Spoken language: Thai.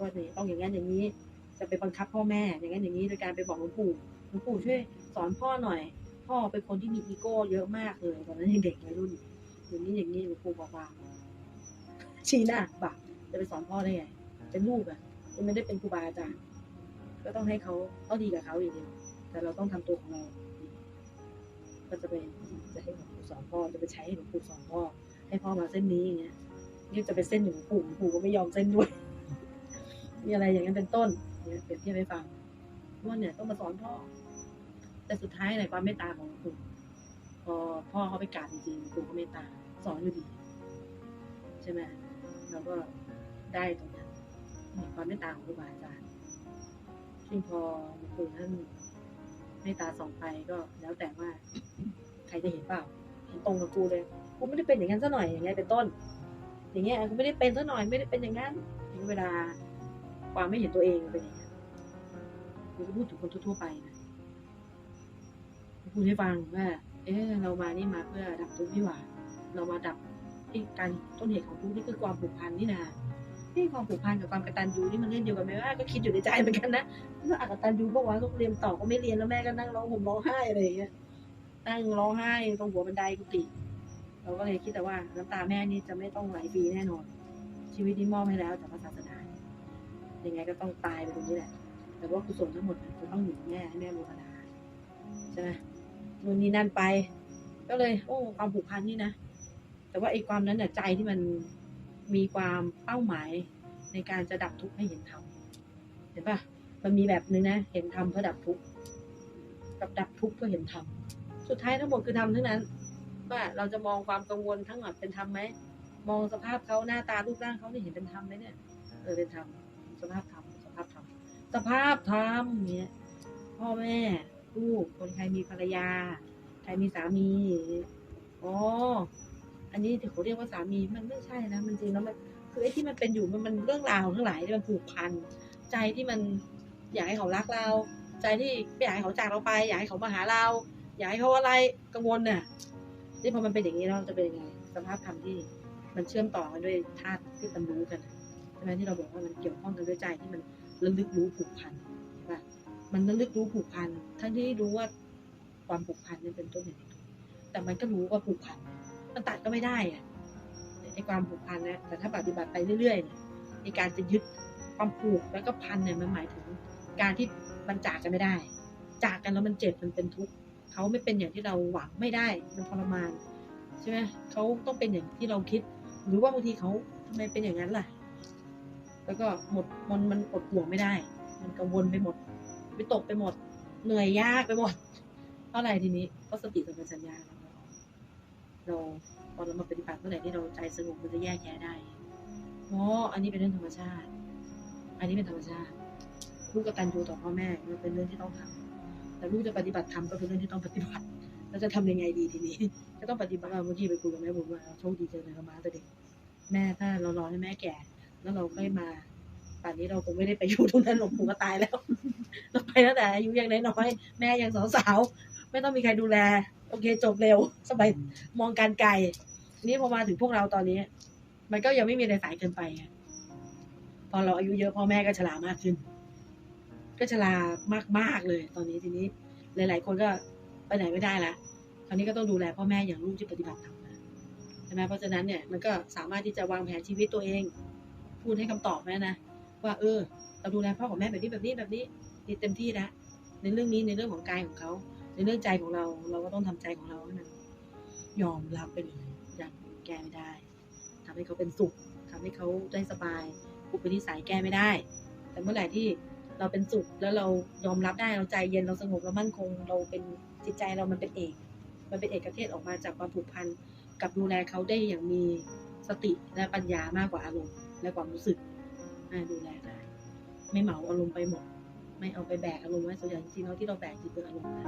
ว่าเนี่ยต้องอย่างนั้นอย่างนี้ จะไปบังคับพ่อแม่อย่างนั้นอย่างนี้โดยการไปบอกหลวงปู่หลวงปู่ช่วยสอนพ่อหน่อย พ่อเป็นคนที่มีอีโก้เยอะมากเลยตอนนั้นยังเด็กวัยรุ่นอย่างนี้อย่างนี้หลวงปู่บอกว่าชี้หน้าบ่าจะไปสอนพ่อได้ไงเป็นลูกอะยังไม่ได้เป็นครูบาอาจารย์ก็ต้องให้เขาเขาดีกับเขาอย่างเดียวแต่เราต้องทำตัวของเราก็จะไปจะให้หลวงปู่สอนพ่อจะไปใช้ให้หลวงปู่สอนพ่อให้พ่อมาเส้นนี้อย่างเงี้ยนี่จะไปเส้นหลวงปู่หลวงปู่ก็ไม่ยอมเส้นด้วย มีอะไรอย่างนั้นเป็นต้นเนี่ยเปรียบเทียบให้ฟังว่าเนี่ยต้องมาสอนพ่อ แต่สุดท้ายในความเมตตาของหลวงปู่พอพ่อเขาไปกราบจริงๆหลวงปู่ก็เมตตาสอนอยู่ดี ใช่ไหมเราก็ได้ตรงนั้นเนี่ยความเมตตาของครูบาอาจารย์ซึ่งพอหลวงปู่ท่านเมตตาส่องไปก็แล้วแต่ว่า ใครจะเห็นเปล่าเห็นตรงกับกูเลยกูไม่ได้เป็นอย่างนั้นซะหน่อยอย่างเงี้ยเป็นต้น อย่างเงี้ยกูไม่ได้เป็นซะหน่อยไม่ได้เป็นอย่างนั้นถึงเวลา ความไม่เห็นตัวเองเป็นอย่างเงี้ยกูก็พูดถึงคนทั่วๆไปนะพูดให้ฟังว่า เออเรามานี่มาเพื่อดับทุกข์นี่หว่า เรามาดับที่การต้นเหตุของทุกข์นี่คือความผูกพันนี่นาที่ความผูกพันกับความกตัญญูนี่มันเรื่องเดียวกันไหมว่าก็คิดอยู่ในใจเหมือนกันนะว่าอากตัญญูเพราะว่าลูกเรียนต่อก็ไม่เรียนแล้วแม่ก็นั่งร้องห่มร้องไห้อะไรอย่างเงี้ยนั่งร้องไห้ตรงหัวบันไดกุฏิเราก็เลยคิดแต่ว่าน้ำตาแม่นี่จะไม่ต้องไหลฟรีแน่นอน ชีวิตนี้มอบให้แล้วจากพระศาสนา ยังไงก็ต้องตายไปตรงนี้แหละ แต่ว่ากุศลทั้งหมดจะต้องอยู่แม่ให้แม่โมทนาใช่ไหมนู่นนี่นั่นไป ก็เลย โอ้ ความผูกพันนี่นะ แต่ว่าไอ้ความนั้นเนี่ยใจที่มันมีความเป้าหมายในการจะดับทุกข์ให้เห็นธรรมเห็นปะมันมีแบบนึงนะ เห็นธรรมเพื่อดับทุกข์กับดับทุกข์เพื่อเห็นธรรมสุดท้ายทั้งหมดคือธรรมทั้งนั้นว่าเราจะมองความกังวลทั้งหมดเป็นธรรมไหมมองสภาพเขาหน้าตารูปร่างเขาเนี่ยเห็นเป็นธรรมไหมเนี่ยเออเป็นธรรม สภาพธรรมสภาพธรรมสภาพธรรมเนี่ยพ่อแม่ลูกคนใครมีภรรยา ใครมีสามีอ๋ออันนี้ที่เขาเรียกว่าสามีมันไม่ใช่นะมันจริงแล้วมันคือไอ้ที่มันเป็นอยู่มันมันเรื่องราวทั้งหลายที่มันผูกพันใจที่มันอยากให้เขารักเรา ใจที่ไม่อยากให้เขาจากเราไป อยากให้เขามาหาเรา อยากให้เขาอะไรกังวลน่ะนี่พอมันเป็นอย่างนี้แล้วจะเป็นยังไงสภาพธรรมที่มันเชื่อมต่อกันด้วยธาตุที่มันรู้กัน ใช่ไหมที่เราบอกว่ามันเกี่ยวข้องกันด้วยใจที่มันระลึกรู้ผูกพันใช่ปะมันระลึกรู้ผูกพันทั้งที่รู้ว่าความผูกพันนี่เป็นต้นเหตุแห่งแต่มันก็รู้ว่าผูกพันมันตัดก็ไม่ได้อะไอความผูกพันนะแต่ถ้าปฏิบัติไปเรื่อยๆเนี่ยในการจะยึดความผูกแล้วก็พันเนี่ยมันหมายถึง การที่มันจากกันไม่ได้ จากกันแล้วมันเจ็บมันเป็นทุกข์เขาไม่เป็นอย่างที่เราหวังไม่ได้มันทรมานใช่ไหมเขาต้องเป็นอย่างที่เราคิด หรือว่าบางทีเขาทำไมเป็นอย่างนั้นล่ะ แล้วก็หมดมันมันอดห่วงไม่ได้ มันกังวลไปหมดวิตกไปหมด เหนื่อยยากไปหมดเพราะอะไรทีนี้เพราะสติสัมปชัญญะเราพอเรามาปฏิบัติเมื่อไหร่ที่เราใจสงบมันจะแยกแยะได้อ๋ออันนี้เป็นเรื่องธรรมชาติ อันนี้เป็นธรรมชาติลูกกตัญญูต่อพ่อแม่มันเป็นเรื่องที่ต้องทำแต่ลูกจะปฏิบัติธรรมก็เป็นเรื่องที่ต้องปฏิบัติแล้วจะทำยังไงดีทีนี้ก็ต้องปฏิบัติเมื่อกี้ไปคุยกับแม่บุญว่าโชคดีเจังเลยเรมาแต่เด็กแม่ถ้าเรารอให้แม่แก่ แล้วเราค่อยมาป่านนี้เราคงไม่ได้ไปอยู่ตรงนั้นหลวงปู่ก็ตายแล้ว เราไปตั้งแต่อายุยังน้อยแม่ยังสาวๆไม่ต้องมีใครดูแล โอเคจบเร็ว สบายมองการไกลทีนี้พอมาถึงพวกเราตอนนี้ มันก็ยังไม่มีอะไรสายเกินไปพอเราอายุเยอะพ่อแม่ก็ชรามากขึ้น ก็ชรามากๆเลย ตอนนี้ทีนี้ หลาย ๆ คนก็ไปไหนไม่ได้ละคราวนี้ก็ต้องดูแลพ่อแม่อย่างลูกที่ปฏิบัติธรรมใช่ไหมเพราะฉะนั้นเนี่ยมันก็สามารถที่จะวางแผนชีวิตตัวเอง พูดให้คำตอบแม่นะว่าเออเราดูแลพ่อกับแม่แบบนี้แบบนี้แบบนี้นี่เต็มที่แล้วในเรื่องนี้ในเรื่องของกายของเขาในเรื่องใจของเรา เราก็ต้องทำใจของเราให้มันยอมรับไปเลยอย่างแก้ไม่ได้ทำให้เขาเป็นสุขทำให้เขาได้สบายอุปนิสัยแก้ไม่ได้ แต่เมื่อไหร่ที่เราเป็นสุขแล้วเรายอมรับได้เราใจเย็นเราสงบเรามั่นคง เราเป็นจิตใจเรามันเป็นเอก มันเป็นเอกเทศออกมาจากความผูกพันกับดูแลเขาได้อย่างมีสติและปัญญามากกว่าอารมณ์ และความรู้สึกดูแลได้ ไม่เหมาอารมณ์ไปหมด ไม่เอาไปแบกอารมณ์ไว้ส่วนใหญ่จริงๆแล้วที่เราแบกจริงๆคืออารมณ์นะ